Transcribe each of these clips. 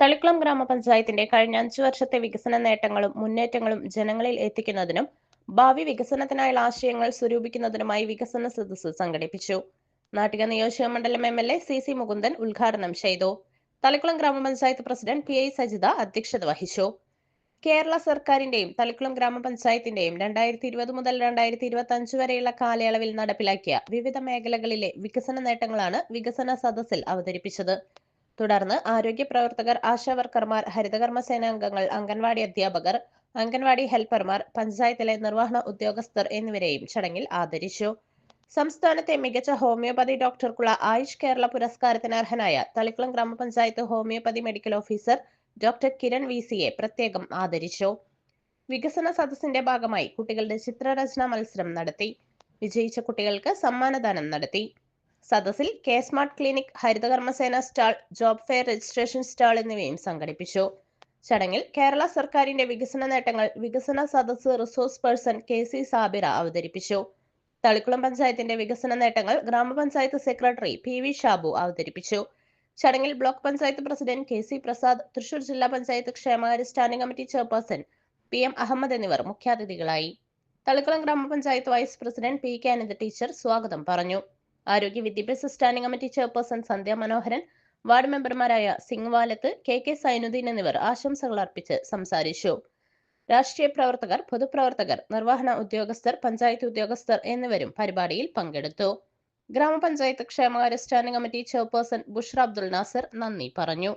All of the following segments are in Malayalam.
തളിക്കുളം ഗ്രാമപഞ്ചായത്തിന്റെ കഴിഞ്ഞ അഞ്ചു വർഷത്തെ വികസന നേട്ടങ്ങളും മുന്നേറ്റങ്ങളും ജനങ്ങളിൽ എത്തിക്കുന്നതിനും ഭാവി വികസനത്തിനായുള്ള ആശയങ്ങൾ സ്വരൂപിക്കുന്നതിനുമായി വികസന സദസ്സ് സംഘടിപ്പിച്ചു. നാട്ടിക നിയോജക മണ്ഡലം M L A C C Mukundan ഉദ്ഘാടനം ചെയ്തു. തളിക്കുളം ഗ്രാമപഞ്ചായത്ത് പ്രസിഡന്റ് പി ഐ സജിത അധ്യക്ഷത വഹിച്ചു. കേരള സർക്കാരിന്റെയും തളിക്കുളം ഗ്രാമപഞ്ചായത്തിന്റെയും രണ്ടായിരത്തി ഇരുപത് മുതൽ രണ്ടായിരത്തി ഇരുപത്തി അഞ്ച് വരെയുള്ള കാലയളവിൽ നടപ്പിലാക്കിയ വിവിധ മേഖലകളിലെ വികസന നേട്ടങ്ങളാണ് വികസന സദസ്സിൽ അവതരിപ്പിച്ചത്. തുടർന്ന് ആരോഗ്യ പ്രവർത്തകർ ആശാവർക്കർമാർ ഹരിതകർമ്മ സേനാംഗങ്ങൾ അംഗൻവാടി അധ്യാപകർ അംഗൻവാടി ഹെൽപ്പർമാർ പഞ്ചായത്തിലെ നിർവഹണ ഉദ്യോഗസ്ഥർ എന്നിവരെയും ചടങ്ങിൽ ആദരിച്ചു. സംസ്ഥാനത്തെ മികച്ച ഹോമിയോപ്പതി ഡോക്ടർക്കുള്ള ആയുഷ് കേരള പുരസ്കാരത്തിന് അർഹനായ തളിക്കുളം ഗ്രാമപഞ്ചായത്ത് homeopathy medical officer doctor Kiran V സിയെ പ്രത്യേകം ആദരിച്ചു. വികസന സദസ്സിന്റെ ഭാഗമായി കുട്ടികളുടെ ചിത്രരചനാ മത്സരം നടത്തി. വിജയിച്ച കുട്ടികൾക്ക് സമ്മാനദാനം നടത്തി. സദസ്സിൽ കെ സ്മാർട്ട് ക്ലിനിക് ഹരിതകർമ്മസേന stall job fair registration stall എന്നിവയും സംഘടിപ്പിച്ചു. ചടങ്ങിൽ കേരള സർക്കാരിന്റെ വികസന നേട്ടങ്ങൾ വികസന സദസ്സ് resource person K C Sabira അവതരിപ്പിച്ചു. തളിക്കുളം പഞ്ചായത്തിന്റെ വികസന നേട്ടങ്ങൾ ഗ്രാമപഞ്ചായത്ത് സെക്രട്ടറി പി വി ഷാബു അവതരിപ്പിച്ചു. ചടങ്ങിൽ block panchayat president K C Prasad Thrissur ജില്ലാ പഞ്ചായത്ത് ക്ഷേമകാര്യ standing committee chairperson P M Ahammed എന്നിവർ മുഖ്യാതിഥികളായി. തളിക്കുളം ഗ്രാമപഞ്ചായത്ത് vice president P K Anitha teacher സ്വാഗതം പറഞ്ഞു. ആരോഗ്യ വിദ്യാഭ്യാസ standing committee chairperson Sandhya Manoharan ward മെമ്പർമാരായ സിംഗ് വാലത്ത് കെ കെ സൈനുദ്ദീൻ എന്നിവർ ആശംസകൾ അർപ്പിച്ച് സംസാരിച്ചു. രാഷ്ട്രീയ പ്രവർത്തകർ പൊതുപ്രവർത്തകർ നിർവഹണ ഉദ്യോഗസ്ഥർ പഞ്ചായത്ത് ഉദ്യോഗസ്ഥർ എന്നിവരും പരിപാടിയിൽ പങ്കെടുത്തു. ഗ്രാമപഞ്ചായത്ത് ക്ഷേമകാര്യ standing committee chairperson Bushra Abdul Nasar നന്ദി പറഞ്ഞു.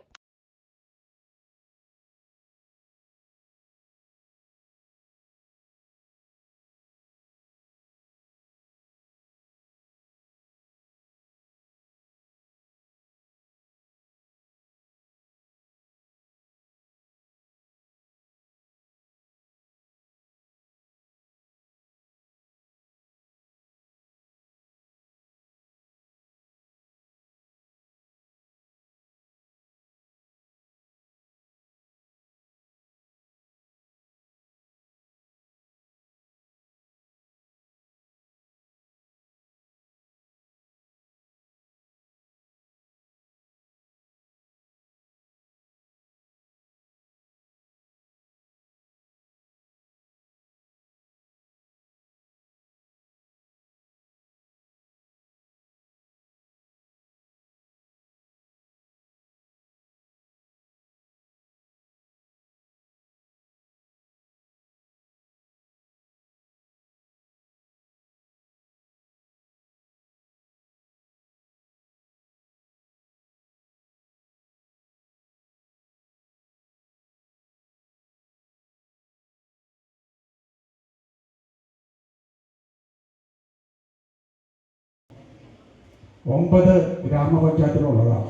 ഒമ്പത് ഗ്രാമപഞ്ചായത്തിലുള്ളതാണ്.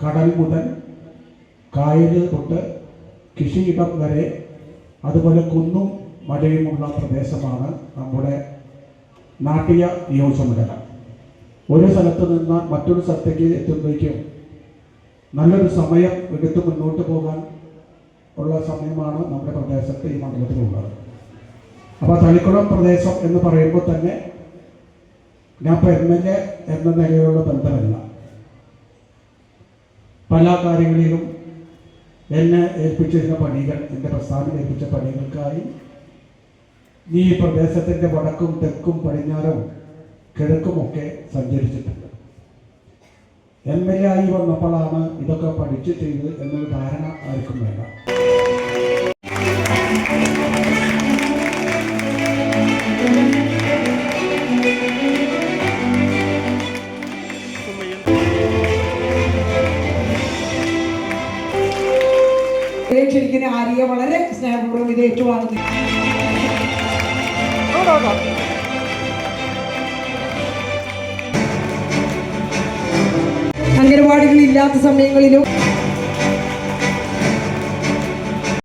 കടൽ മുതൽ കായൽ തൊട്ട് കൃഷിയിടം വരെ അതുപോലെ കുന്നും മലയുമുള്ള പ്രദേശമാണ് നമ്മുടെ നാട്ടിയ നിയോജകമണ്ഡലം. ഒരു സ്ഥലത്ത് നിന്ന് മറ്റൊരു സ്ഥലത്തേക്ക് എത്തുമ്പോഴേക്കും നല്ലൊരു സമയം എടുത്ത് മുന്നോട്ട് പോകാൻ ഉള്ള സമയമാണ് നമ്മുടെ പ്രദേശത്ത് ഈ മണ്ഡലത്തിലുള്ളത്. അപ്പോൾ തളിക്കുളം പ്രദേശം എന്ന് പറയുമ്പോൾ തന്നെ ഞാൻ എം എൽ എ എന്ന നിലയിലുള്ള ബന്ധമല്ല. പല കാര്യങ്ങളിലും എന്നെ ഏൽപ്പിച്ചിരുന്ന പണികൾ എന്റെ പ്രസ്ഥാനം ഏൽപ്പിച്ച പണികൾക്കായി ഈ പ്രദേശത്തിന്റെ വടക്കും തെക്കും പടിഞ്ഞാറും കിഴക്കുമൊക്കെ സഞ്ചരിച്ചിട്ടുണ്ട്. എം എൽ എ ആയി വന്നപ്പോഴാണ് ഇതൊക്കെ പഠിച്ചു ചെയ്ത് എന്നൊരു ധാരണ ആർക്കും വേണ്ട. ക്ഷണിക്കുന്ന ആര്യ വളരെ സ്നേഹപൂർവം ഇത് ഏറ്റുവാങ്ങുന്നു. അംഗനവാടികൾ ഇല്ലാത്ത സമയങ്ങളിലും